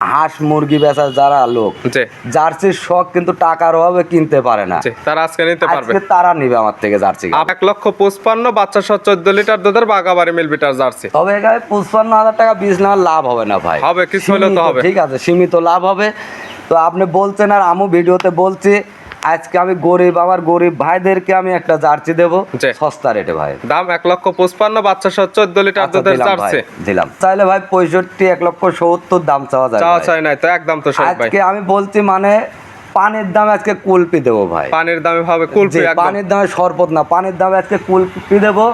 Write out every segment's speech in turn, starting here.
হাঁস মুরগি বেচার যারা লোক জার্সির শখ কিন্তু টাকার অভাবে কিনতে পারে না। তারা আজকে নিতে পারবে। তারা নিবে আমার থেকে জার্সি এক লক্ষ পঁচপান্ন বাচ্চা সহ চোদ্দ লিটার দুধের বাগাবাড়ি মিল বিটার জার্সি। তবে এখানে পঁচপান্ন হাজার টাকা বীজ নেওয়ার লাভ হবে না ভাই। হবে, কিছু হলে তো হবে। ঠিক আছে সীমিত লাভ হবে। তো আপনি বলছেন আর আমি ভিডিওতে বলছি আজকে আমি গরিব আমার গরিব ভাইদেরকে আমি একটা জার্সি দেবো। সস্তা রেটে ভাই। দাম এক লক্ষ পঁচপান্ন বাচ্চা সহ চোদ্দ লিটার আচ্ছা, দুধের জার্সি। দিলাম। চাইলে ভাই পঁয়ষট্টি এক লক্ষ সত্তর দাম চাওয়া যায় চাওয়া চাই নাই তো একদম তো আজকে আমি বলছি মানে পানির দামে আজকে কুলপি দেবো ভাই। পানির দামে ভাবে কুলপি পানির দামে শরবত না পানির দামে আজকে কুলপি দেবো।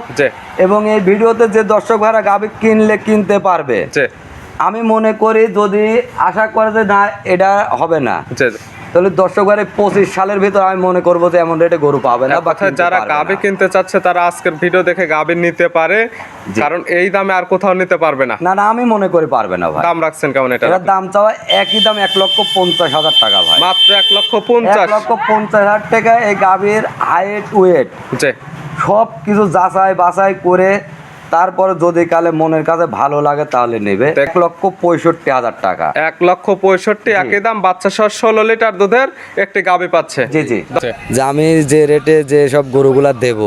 এবং এই ভিডিওতে যে দর্শক ভাইরা গাবি কিনলে কিনতে পারবে। আমি মনে করি যদি আশা করে যে না এটা হবে না। জি। তাহলে দর্শক ভাইরা পঁচিশ সালের ভিতর আমি মনে করব যে এমন রেটে গরু পাবে না যারা গাবি কিনতে চাচ্ছে তারা আজকের ভিডিও দেখে গাবি নিতে পারে। কারণ এই দামে আর কোথাও নিতে পারবে না। না না আমি মনে করি পারবে না ভাই। দাম রাখছেন কেমন এটা এটার দাম চাওয়া একই দাম এক লক্ষ পঞ্চাশ হাজার টাকা ভাই। মাত্র এক লক্ষ পঞ্চাশ। লক্ষ পঞ্চাশ হাজার টাকা এই গাভীর হাইট ওয়েট সব কিছু যাচাই বাছাই করে তারপরে যদি কালে মনের কাছে ভালো লাগে তাহলে নেবে। এক লক্ষ পঁয়ষট্টি হাজার টাকা। এক লক্ষ পঁয়ষট্টি একই দাম বাচ্চা সহ ষোলো লিটার দুধের একটি গাবি পাচ্ছে। জি জি। যে আমি যে রেটে যে সব গরুগুলা দেব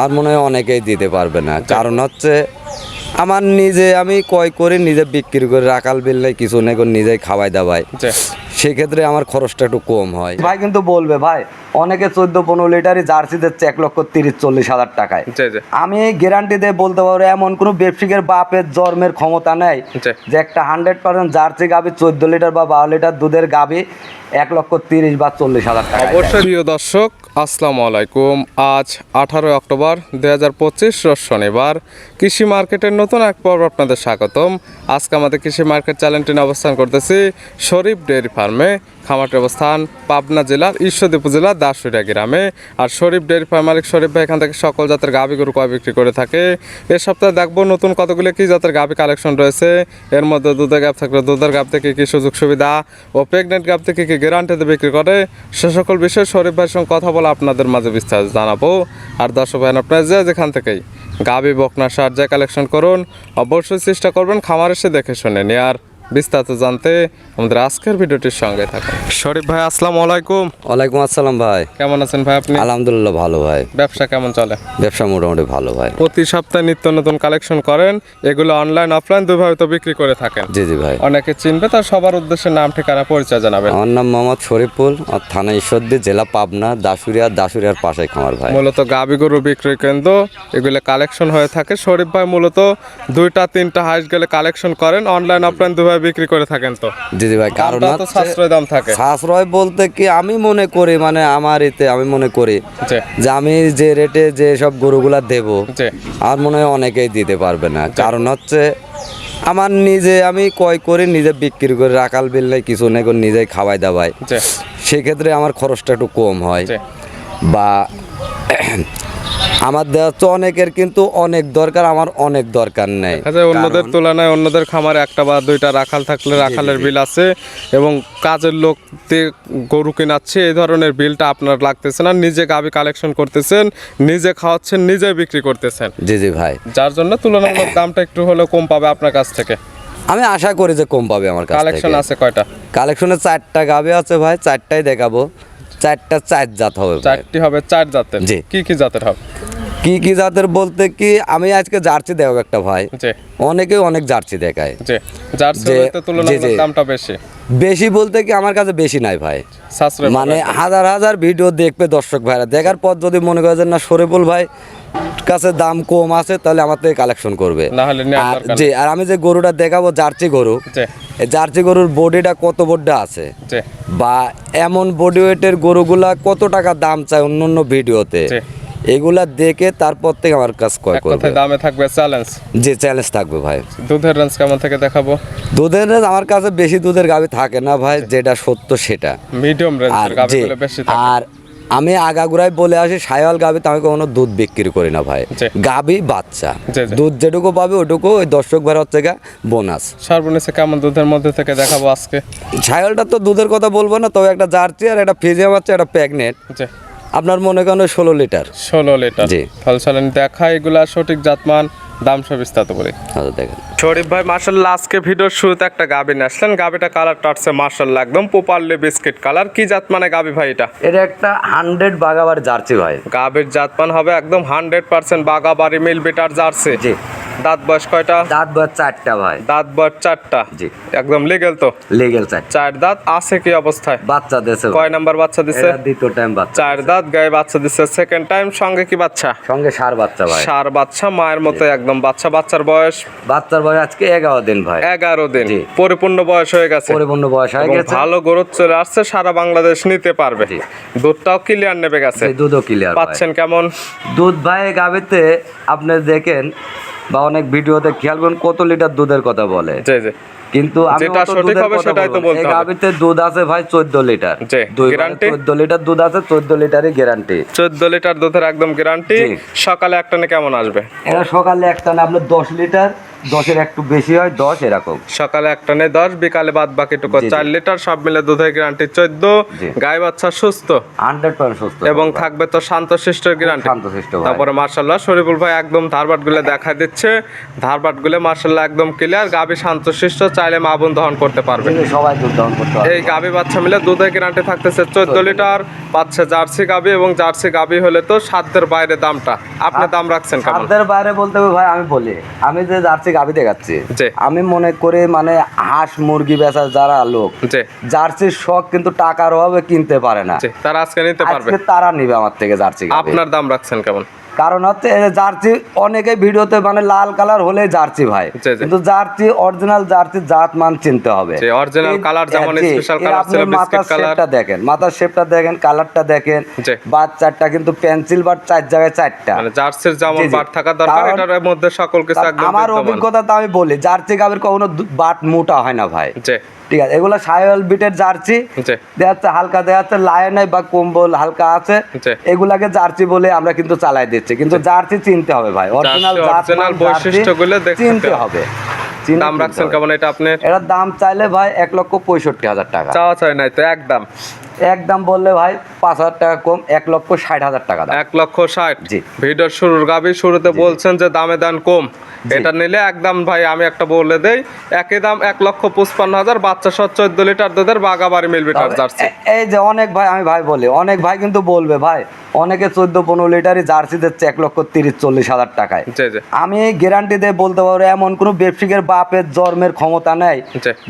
আর মনে হয় অনেকেই দিতে পারবে না। কারণ হচ্ছে আমার নিজে আমি কয় করে নিজে বিক্রি করে রাখাল বিল নেই কিছু নেই নিজেই খাওয়াই দাওয়াই। সেক্ষেত্রে আমার খরচটা একটু কম হয়। ভাই কিন্তু বলবে ভাই অনেকে চোদ্দ পনেরো লিটারই জার্সি দিচ্ছে এক লক্ষ তিরিশ চল্লিশ হাজার টাকায়। আমি গ্যারান্টি দিয়ে বলতে পারব এমন কোনো ব্যবসায়িকের বাপের জন্মের ক্ষমতা নেই যে একটা হান্ড্রেড পার্সেন্ট জার্সি গাবি চোদ্দ লিটার বা বারো লিটার দুধের গাবি এক লক্ষ তিরিশ বা চল্লিশ হাজার টাকা অবশ্যই প্রিয় দর্শক আসসালামু আলাইকুম। আজ আঠারোই অক্টোবর দুই হাজার পঁচিশ শনিবার। কৃষি মার্কেটের নতুন এক পর্ব আপনাদের স্বাগতম। আজকে আমাদের কৃষি মার্কেট চ্যানেলটি অবস্থান করতেছি শরীফ ডেয়ারি ফার্মে। খামারটির অবস্থান পাবনা জেলার ঈশ্বরদী উপজেলার দাসুরিয়া গ্রামে। আর শরীফ ডেয়ারি ফার্ম মালিক শরীফ ভাই এখান থেকে সকল জাতের গাভী গরু কয় বিক্রি করে থাকে। এ সপ্তাহে দেখব নতুন কতগুলো কি জাতের গাভী কালেকশন রয়েছে। এর মধ্যে দুধের গাভ থাকলে দুধের গাভ থেকে কি সুযোগ সুবিধা ও প্রেগনেন্ট গাভ থেকে কি গ্যারান্টিতে বিক্রি করে, সে সকল বিষয়ে শরীফ ভাইয়ের সঙ্গে কথা বলে আপনাদের মাঝে বিস্তারিত জানাব। আর দর্শক ভাই, আপনার যে যেখান থেকেই গাভী, বকনা, সার, যা কালেকশন করুন, অবশ্যই চেষ্টা করবেন খামার এসে দেখে শুনে নিয়ে আর বিস্তারিত জানতে আমাদের আজকের ভিডিওটির সঙ্গে থাকুন। শরীফ ভাই আসসালামু আলাইকুম। ওয়ালাইকুম আসসালাম ভাই। কেমন আছেন ভাই আপনি? আলহামদুলিল্লাহ ভালো ভাই। ব্যবসা কেমন চলে? ব্যবসা মোটামুটি ভালো ভাই। প্রতি সপ্তাহে নিত্য নতুন কালেকশন করেন এগুলো অনলাইন অফলাইন দুভাবে তো বিক্রি করে থাকেন। জি জি ভাই। অনেকে চিনবে তার সবার উদ্দেশ্যে নাম ঠিকানা পরিচয় জানাবেন। আমার নাম মোহাম্মদ শরীফুল আর থানা ঈশ্বরদী জেলা পাবনা দাসুরিয়া দাসুরিয়ার পাশে খামার ভাই। মূলত গাবি গরু বিক্রয় কেন্দ্র এগুলো কালেকশন হয়ে থাকে। শরীফ ভাই মূলত দুইটা তিনটা হাইস গেলে কালেকশন করেন অনলাইন অফলাইন দুভাবে বিক্রি করে থাকেন তো? জি জি ভাই কারণ তো সাশ্রয় দাম থাকে। সাশ্রয় বলতে কি আমি মনে করি মানে আমার এতে আমি মনে করি যে আমি যে রেটে যে সব গরুগুলা দেব আর মনে হয় অনেকেই দিতে পারবে না। কারণ হচ্ছে আমার নিজে আমি ক্রয় করে নিজে বিক্রি করে রাখাল বিল নেই কিছু নেই করে নিজেই খাওয়াই দাওয়াই। সেক্ষেত্রে আমার খরচটা একটু কম হয়। বা আমার দেওয়া হচ্ছে অনেকের কিন্তু অনেক দরকার আমার অনেক দরকার নেই। অন্যদের তুলনায় অন্যদের খামারে একটা বা দুইটা রাখাল থাকলে রাখালের বিল আছে এবং কাজের লোক গরু কেনাচ্ছে এই ধরনের বিলটা আপনার লাগতেছে না। নিজে গাবি কালেকশন করতেছেন নিজে খাওয়াচ্ছেন নিজে বিক্রি করতেছেন। জি জি ভাই। যার জন্য তুলনামূলক দামটা একটু হলেও কম পাবে আপনার কাছ থেকে। আমি আশা করি যে কম পাবে আমার কালেকশন আছে কয়টা? কালেকশনে চারটা গাবে আছে ভাই চারটাই দেখাবো। চারটা চার জাত হবে। চারটি হবে চার জাতের। জি। কি কি জাতের হবে? কি কি জাতের বলতে কি আমি আজকে জার্সি দেবো একটা ভাই। জি। অনেকেই অনেক জার্সি দেখায়। দামটা বেশি। বেশি বলতে কি আমার কাছে বেশি নাই ভাই। মানে হাজার হাজার ভিডিও দেখবে দর্শক ভাইরা। দেখার পর যদি মনে করে যে না শরীফুল ভাই কাছে দাম কম আছে তাহলে আমার থেকে কালেকশন করবে। জি আর আমি যে গরুটা দেখাবো জার্সি গরু জার্সি গরুর বডিটা কত বড্ডা আছে? বা এমন বডি ওয়েটের গরুগুলা কত টাকা দাম চায় অন্য অন্য ভিডিওতে। এগুলা দেখে তারপর থেকে আমার কাজ এক করবে। দামে থাকবে চ্যালেঞ্জ যে চ্যালেঞ্জ থাকবে ভাই। দুধের রেঞ্জ কেমন থেকে দেখাবো? দুধের রেঞ্জ আমার কাছে বেশি দুধের গাভি থাকে না ভাই যেটা সত্য সেটা। মিডিয়াম রেঞ্জের যে বেশি থাকে। আর আমি আগাগুড়াই বলে আসি সায়াল গাবিতে আমি কখনো দুধ বিক্রি করি না ভাই। গাবি বাচ্চা। দুধ যেটুকু পাবে ওটুকু ওই দর্শক ভাই হচ্ছে গা বোনাস সর্বনিচে কেমন দুধের মধ্যে থেকে দেখাবো আজকে? সায়ালটা তো দুধের কথা বলব না তবে একটা জার্সি আর একটা ফ্রিজে বাচ্চা একটা প্যাগনেট আপনার মনে করেন ষোলো লিটার? ষোলো লিটার। জি। ফল চলেন দেখা এগুলা সঠিক জাতমান দাম সব বিস্তারিত বলি আচ্ছা দেখেন। শরীফ ভাই মার্শাল্লাহ আজকে ভিডিওর শুরুতে একটা গাবি নিয়ে আসলেন। গাবিটা কালারটা আসছে মার্শাল্লাহ একদম পোপারলি বিস্কিট কালার। কি জাত মানে গাবি ভাই এটা? এটা একটা হান্ড্রেড বাগাবার জার্সি ভাই। গাবির জাতমান হবে একদম হান্ড্রেড পার্সেন্ট বাগাবাড়ি মিল বিটার জার্সি। জি। দাঁত বয়স কয়টা? দাঁত বয়স চারটা ভাই। দাঁত বয়স চারটা? জি। একদম লিগেল তো? লিগেল চারটা। চার দাঁত আছে কি অবস্থায়? বাচ্চা দেশে কয় নাম্বার বাচ্চা দিছে? দ্বিতীয় টাইম বাচ্চা চার দাঁত গায়ে বাচ্চা দিছে। সেকেন্ড টাইম সঙ্গে কি বাচ্চা? সঙ্গে সার বাচ্চা ভাই। সার বাচ্চা মায়ের মতো একদম বাচ্চা। বাচ্চার বয়স? বাচ্চার বয়স আজকে এগারো দিন ভাই। এগারো দিন। পরিপূর্ণ বয়স হয়ে গেছে। পরিপূর্ণ বয়স হয়ে গেছে। ভালো গ্রোথ চলে আসছে সারা বাংলাদেশ নিতে পারবে। দুধটাও ক্লিয়ার নেবে গেছে। দুধও ক্লিয়ার পাচ্ছেন কেমন? দুধ ভাই গাবিতে আপনি দেখেন বা অনেক ভিডিওতে খেয়াল করুন কত লিটার দুধের কথা বলে। কিন্তু যেটা সঠিক হবে সেটাই তো বলতে হবে। গাবিতে দুধ আছে ভাই চোদ্দ লিটার জি, দুই guarantee? চোদ্দ লিটার দুধ আছে চোদ্দ লিটারই গ্যারান্টি চোদ্দ লিটার দুধের একদম গ্যারান্টি। সকালে একটানে কেমন আসবে এরা সকালে একটা না আপনার দশ লিটার দশের একটু বেশি হয় দশ এরকম সকালে একটানে দশ বিকালে বাদ বাকিটুকু জি, জি। চার লিটার সব মিলে দুধের গ্যারান্টি চোদ্দ গায়ে বাচ্চা সুস্থ হান্ড্রেড পার্সেন্ট সুস্থ এবং থাকবে। তো শান্তশিষ্টর গ্যারান্টি শান্তশিষ্ট। তারপরে মার্শাল্লাহ শরীফুল ভাই একদম ধারবাটগুলো দেখা দিচ্ছে ধারবাটগুলো মার্শাল্লাহ একদম ক্লিয়ার গাবি শান্তশিষ্ট চাইলে মা বোন দহন করতে পারবে। সবাই দুধ দহন করতে পারবে। এই গাবি বাচ্চা মিলে দুধের গ্যারান্টি থাকতেছে চোদ্দ লিটার পাচ্ছে জার্সি গাবি এবং জার্সি গাবি হলে তো সাধ্যের বাইরে দামটা। আপনি দাম রাখছেন সাধ্যের বাইরে বলতে হবে ভাই আমি বলি আমি যে জার্সি গাভি দেখাচ্ছি। আমি মনে করি মানে হাঁস মুরগি বেচার যারা লোক জার্সির শখ কিন্তু টাকার অভাবে কিনতে পারে না। তারা আজকে নিতে পারবে। তারা নিবে আমার থেকে জার্সি আপনার দাম রাখছেন কেমন? কারণ হচ্ছে জার্সি অনেকে ভিডিওতে মানে লাল কালার হলে জার্সি ভাই। জি, জি। কিন্তু জার্সি অরিজিনাল জার্সি জাত মান চিনতে হবে। যেমন ছিল, মাথার শেপটা দেখেন মাথার শেপটা দেখেন কালারটা দেখেন। জি। বাচ্চাটা কিন্তু পেন্সিল বার চার জায়গায় চারটা। মানে জার্সির যেমন। বার থাকা দরকার এটার মধ্যে সকল কিছু একদম আমার অভিজ্ঞতা তো আমি বলি জার্সি গাভীর কখনো বাট মোটা হয় না ভাই। ঠিক আছে এগুলো সায়ল বিটের জার্সি। দেখা যাচ্ছে হালকা দেখা যাচ্ছে লায়নাই বা কম্বল হালকা আছে। এগুলাকে জার্সি বলে আমরা কিন্তু চালাই দিচ্ছি। কিন্তু জার্সি চিনতে হবে ভাই। অরিজিনাল original বৈশিষ্ট্যগুলো চিনতে হবে। হবে। দাম রাখছেন কেমন এটা আপনি? এটার দাম চাইলে ভাই এক লক্ষ পঁয়ষট্টি হাজার টাকা। চাওয়া চাই নাই তো একদম একদম বললে ভাই পাঁচ হাজার টাকা কম এক লক্ষ ষাট হাজার টাকা এক লক্ষ ষাট। জি। ভিডিওর শুরুর গাবি শুরুতে বলছেন যে দামে দান কম। এটা নিলে একদম ভাই আমি একটা বলে দেই একই দাম এক লক্ষ পঁচপান্ন হাজার বাচ্চা সহ চোদ্দ লিটার দুধের বাগাবাড়ি মিল বিটার জার্সি। এই যে অনেক ভাই আমি ভাই বলি অনেক ভাই কিন্তু বলবে ভাই অনেকে চোদ্দ পনেরো লিটারই জার্সি দিচ্ছে এক লক্ষ তিরিশ চল্লিশ হাজার টাকায়। আমি গ্যারান্টি দিয়ে বলতে পারব এমন কোনো ব্যবসায়িকের বাপের জন্মের ক্ষমতা নেই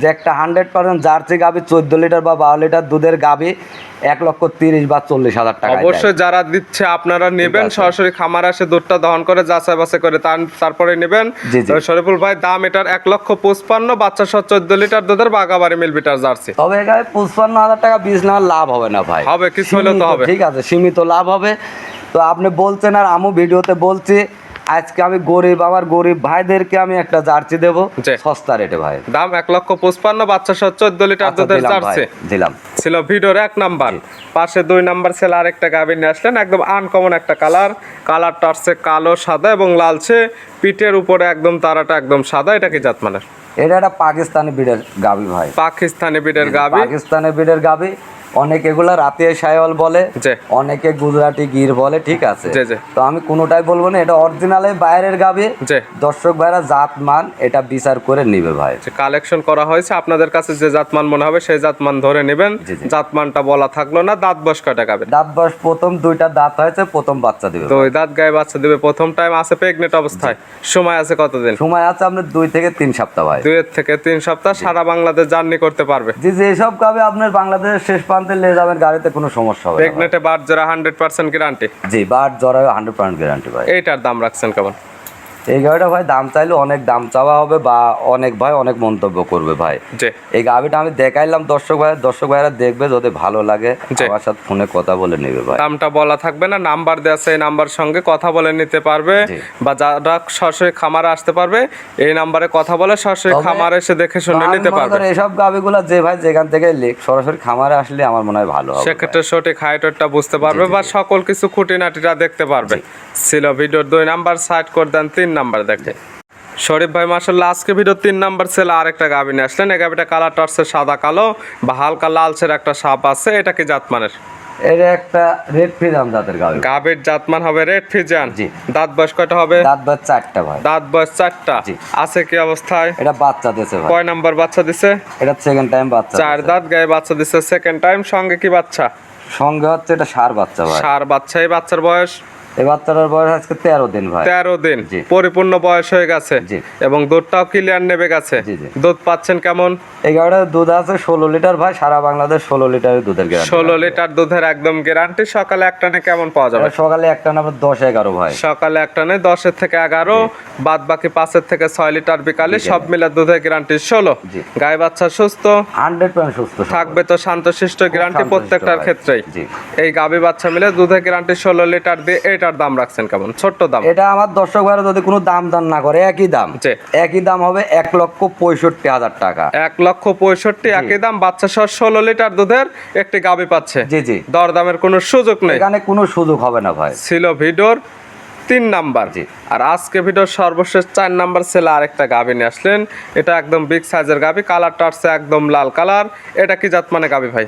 যে একটা হান্ড্রেড পার্সেন্ট জার্সি গাবি চোদ্দ লিটার বা বারো লিটার দুধের গাবি এক লক্ষ তিরিশ বা চল্লিশ হাজার টাকা অবশ্যই যারা দিচ্ছে আপনারা নেবেন সরাসরি খামার আসে দুধটা দহন করে যাচাই বাছাই করে তার- তারপরে নেবেন। শরীফুল ভাই দাম এটার এক লক্ষ পঁচপান্ন বাচ্চা সহ চোদ্দ লিটার দুধের বাগাবাড়ি মিল বিটার জার্সি। তবে এখানে পঁচপান্ন হাজার টাকা বীজ নেওয়ার লাভ হবে না ভাই। হবে, কিছু হলে তো হবে। ঠিক আছে সীমিত লাভ হবে। তো আপনি বলছেন আর আমু ভিডিওতে বলছি আজকে আমি গরিব আমার গরিব ভাইদেরকে আমি একটা জার্সি দেবো। সস্তা রেটে ভাই। দাম এক লক্ষ পঁচপান্ন বাচ্চা সহ চোদ্দ লিটার আচ্ছা, দুধের জার্সি। দিলাম। ছিল ভিডিওর এক নাম্বার। পাশে দুই নাম্বার ছিল আরেকটা গাভী নিয়ে আসলেন। একদম আনকমন একটা কালার কালারটা আসছে কালো সাদা এবং লালচে। পিঠের উপরে একদম তারাটা একদম সাদা। এটা কি জাত মানের এটা একটা পাকিস্তানি বিডের গাভী ভাই। পাকিস্তানি বিডের গাভী। পাকিস্তানি বিডের গাবি অনেক এগুলা রাতিয়া সায়ল বলে। অনেকে গুজরাটি গির বলে ঠিক আছে। তো আমি কোনোটাই বলব না এটা অরিজিনালে বাইরের গাবে। দর্শক ভাইরা জাত মান এটা বিচার করে নিবে ভাই। কালেকশন করা হয়েছে আপনাদের কাছে যে জাত মান মনে হবে সেই জাতমান ধরে নেবেন। জি, জি। জাতমানটা বলা থাকল না দাঁত বয়স কয়টা গাবেন? দাঁত বয়স প্রথম দুইটা দাঁত হয়েছে প্রথম বাচ্চা দিবে তো ওই দাঁত গায়ে বাচ্চা দিবে প্রথম টাইম আছে প্রেগনেন্ট অবস্থায়। সময় আছে কতদিন? সময় আছে আপনার দুই থেকে তিন সপ্তাহ ভাই। দুইয়ের থেকে তিন সপ্তাহ সারা বাংলাদেশ জার্নি করতে পারবে। জি যে এসব গাবে আপনার বাংলাদেশের শেষ প্রান্তে নিয়ে যাবেন গাড়িতে কোনো সমস্যা হবে। প্রেগনেন্টে বার যারা হান্ড্রেড পার্সেন্ট গ্যারান্টি জি বার জোড়া হান্ড্রেড পার্সেন্ট গ্যারান্টি ভাই। এইটার দাম রাখছেন কেমন? এই গাড়িটা ভাই দাম চাইলে অনেক দাম চাওয়া হবে বা অনেক ভাই অনেক মন্তব্য করবে ভাই। এই গাভিটা আমি দেখাইলাম দর্শক ভাই দর্শক ভাইরা দেখবে যদি ভালো লাগে। আমার সাথে ফোনে কথা বলে নেবে ভাই। দামটা বলা থাকবে না নাম্বার দেওয়া আছে এই নাম্বার সঙ্গে কথা বলে নিতে পারবে বা যারা সরাসরি খামারে আসতে পারবে এই নাম্বারে কথা বলে সরাসরি খামারে এসে দেখে শুনে নিতে পারবে। করি এসব গাভিগুলো যে ভাই যেখান থেকে লেখ সরাসরি খামারে আসলে আমার মনে হয় ভালো হবে সেক্ষেত্রে সঠিক হাইটটা বুঝতে পারবে বা সকল কিছু খুঁটিনাটিটা দেখতে পারবে। ছিল ভিডিওর দুই নাম্বার সাইড করে দেন তিন নাম্বার দেখে। শরীফ ভাই মার্শাল্লাহ আজকে ভিডিও তিন নাম্বার ছেলে আরেকটা গাভি নিয়ে আসলেন। এই গাভিটা কালারটা আসছে সাদা কালো বা হালকা লালচের একটা সাপ আছে। এটা কি জাতমানের? এটা একটা রেড ফ্রিজাম জাতের গাভি গাভীর জাতমান হবে রেড ফিজান জি। দাঁত বয়স কয়টা হবে? দাঁত চারটা ভাই। দাঁত বয়স চারটা। জি। আছে কি অবস্থায়? এটা বাচ্চা ভাই। কয় নাম্বার বাচ্চা দিছে? এটা সেকেন্ড টাইম বাচ্চা চার দাঁত গায়ে বাচ্চা দিছে। সেকেন্ড টাইম সঙ্গে কি বাচ্চা? সঙ্গে হচ্ছে এটা সার বাচ্চা ভাই। সার বাচ্চা এই বাচ্চার বয়স। এই বাচ্চাটার বয়স আজকে তেরো দিন ভাই। তেরো দিন। জি। পরিপূর্ণ বয়স হয়ে গেছে। এবং দুধটাও ক্লিয়ার নেবে গেছে। দুধ পাচ্ছেন কেমন? এই গাড়িটার দুধ আছে ষোলো লিটার ভাই সারা বাংলাদেশ ষোলো লিটারের দুধের গ্যারান্টি ষোলো লিটার দুধের একদম গ্যারান্টি সকালে একটানে কেমন পাওয়া যাবে? সকালে একটা না দশ এগারো ভাই। সকালে একটানে দশের থেকে এগারো বাদ বাকি পাঁচের থেকে ছয় লিটার বিকালে সব মিলে দুধের গ্যারান্টি ষোলো। গায়ে বাচ্চা সুস্থ। হান্ড্রেড পার্সেন্ট সুস্থ থাকবে তো শান্তশিষ্ট গ্যারান্টি প্রত্যেকটার ক্ষেত্রেই। এই গাভী বাচ্চা মিলে দুধের গ্যারান্টি ষোলো লিটার দিয়ে এটার দাম রাখছেন কেমন? ছোট্ট দাম। এটা আমার দর্শক ভাইরা যদি কোনো দাম দান না করে একই দাম। একই দাম হবে এক লক্ষ পঁয়ষট্টি হাজার টাকা। এক লক্ষ পঁয়ষট্টি একই দাম বাচ্চা সহ ষোলো লিটার দুধের একটি গাভী পাচ্ছে। জি জি। দরদামের কোনো সুযোগ নেই। এখানে কোনো সুযোগ হবে না ভাই। ছিল ভিডোর তিন নাম্বার। জি। আর আজকে ভিডিওর সর্বশেষ চার নাম্বার ছেলে আরেকটা গাভী নিয়ে আসলেন। এটা একদম বিগ সাইজের গাভী কালারটা আসছে একদম লাল কালার এটা কি জাত মানে গাভী ভাই?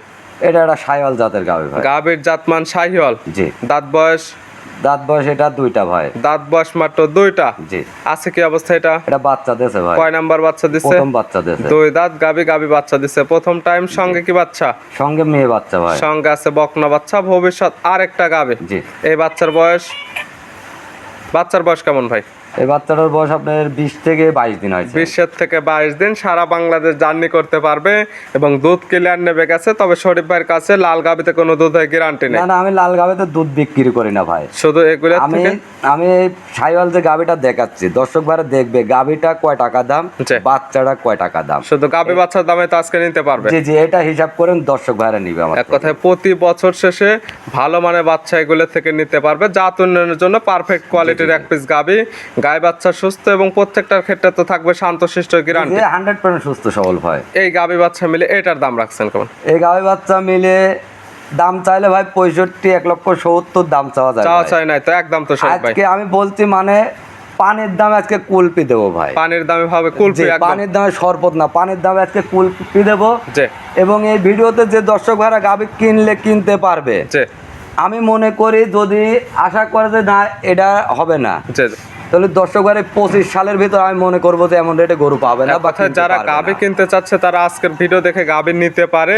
এটা একটা সাইওয়াল জাতের গাভি ভাই। গাভীর জাতমান শাহিওয়াল। জি। দাঁত বয়স দাঁত বয়স এটা দুইটা ভাই। দাঁত বয়স মাত্র দুইটা? জি। আছে কি অবস্থা এটা? এটা বাচ্চা দিছে ভাই। কয় নাম্বার বাচ্চা দিচ্ছে প্রথম বাচ্চা দিছে। দুই দাঁত গাভী গাভী বাচ্চা দিচ্ছে প্রথম টাইম সঙ্গে কি বাচ্চা? সঙ্গে মেয়ে বাচ্চা ভাই। সঙ্গে আছে বকনা বাচ্চা ভবিষ্যৎ আরেকটা গাবে। জি। এই বাচ্চার বয়স? বাচ্চার বয়স কেমন ভাই? এই বাচ্চাটার বয়স আপনার বিশ থেকে বাইশ দিন হয়েছে। বিশের থেকে বাইশ দিন সারা বাংলাদেশ জার্নি করতে পারবে এবং দুধ ক্লিয়ার নেবে গেছে তবে শরীফ ভাইয়ের কাছে লাল গাবিতে কোনো দুধের গ্যারান্টি নেই। না না আমি লাল গাভিতে দুধ বিক্রি করি না ভাই। শুধু এগুলো আমি আমি সাইওয়াল যে গাভিটা দেখাচ্ছি দর্শক ভাইরা দেখবে গাভিটা কয় টাকা দাম। বাচ্চাটা কয় টাকা দাম। শুধু গাবি বাচ্চার দামে তো আজকে নিতে পারবে। জি জি এটা হিসাব করেন দর্শক ভাইরা নিবে আমার এক কথায় প্রতি। বছর শেষে ভালো মানের বাচ্চা এগুলো থেকে নিতে পারবে। জাত উন্নয়নের জন্য পারফেক্ট কোয়ালিটির এক পিস গাবি গায়ে বাচ্চা সুস্থ এবং প্রত্যেকটার ক্ষেত্রে তো থাকবে শান্তশিষ্ট গ্যারান্টি। যে হান্ড্রেড পার্সেন্ট সুস্থ সবল ভাই। এই গাবি বাচ্চা মিলে এটার দাম রাখছেন কেমন? এই গাভি বাচ্চা মিলে দাম চাইলে ভাই পঁয়ষট্টি এক লক্ষ সত্তর দাম চাওয়া যায় চাওয়া চাই নাই তো একদম তো ভাই। আজকে আমি বলছি মানে পানির দামে আজকে কুলপি দেবো ভাই। পানির দামে ভাবে কুলপি পানির দামে শরবত না পানির দামে আজকে কুলপি দেবো। এবং এই ভিডিওতে যে দর্শক ভাইরা গাভি কিনলে কিনতে পারবে আমি মনে করি যদি আশা করে যে না এটা হবে না। তাহলে দর্শক ভাইরা পঁচিশ সালের ভিতর আমি মনে করব যে এমন রেটে গরু পাবে না বা যারা গাবি কিনতে চাচ্ছে তারা আজকের ভিডিও দেখে গাবি নিতে পারে।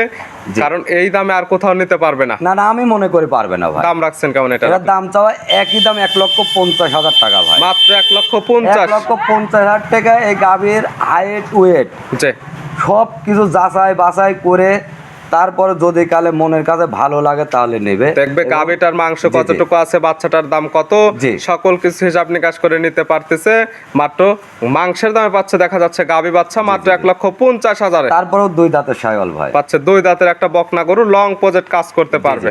কারণ এই দামে আর কোথাও নিতে পারবে না। না না আমি মনে করি পারবে না ভাই। দাম রাখছেন কেমন এটা এটার দাম চাওয়া একই দাম এক লক্ষ পঞ্চাশ হাজার টাকা ভাই। মাত্র এক লক্ষ পঞ্চাশ। লক্ষ পঞ্চাশ হাজার টাকা এই গাভীর হাইট ওয়েট সব কিছু যাচাই বাছাই করে তারপরে যদি কালে মনের কাছে ভালো লাগে তাহলে নেবে। দেখবে গাবিটার মাংস। কতটুকু আছে বাচ্চাটার দাম কত সকল কিছু হিসাব নিকাশ করে নিতে পারতেছে। মাত্র মাংসের দামে পাচ্ছে দেখা যাচ্ছে গাবি বাচ্চা মাত্র এক লক্ষ পঞ্চাশ হাজার। তারপরেও দুই দাঁতের সায়ল ভাই। পাচ্ছে দুই দাঁতের একটা বকনা গরু লং প্রজেক্ট কাজ করতে পারবে।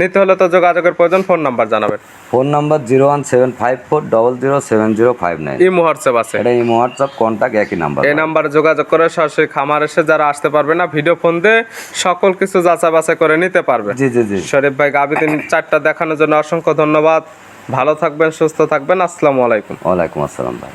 নিতে হলে তো যোগাযোগের প্রয়োজন ফোন নাম্বার জানাবেন। Phone number zero one seven five four double zero seven zero five nine. Imo WhatsApp আছে। এটা ইমো হোয়াটসঅ্যাপ কন্ট্যাক্ট একই নাম্বার এই নাম্বারে যোগাযোগ করে সরাসরি খামার এসে যারা আসতে পারবে না ভিডিও ফোন দিয়ে সকল কিছু যাচাই বাছাই করে নিতে পারবে। জি জি জি। শরীফ ভাই গাবি তিন চারটা দেখানোর জন্য অসংখ্য ধন্যবাদ। ভালো থাকবেন সুস্থ থাকবেন। আসসালামু আলাইকুম। ওয়ালাইকুম আসসালাম ভাই।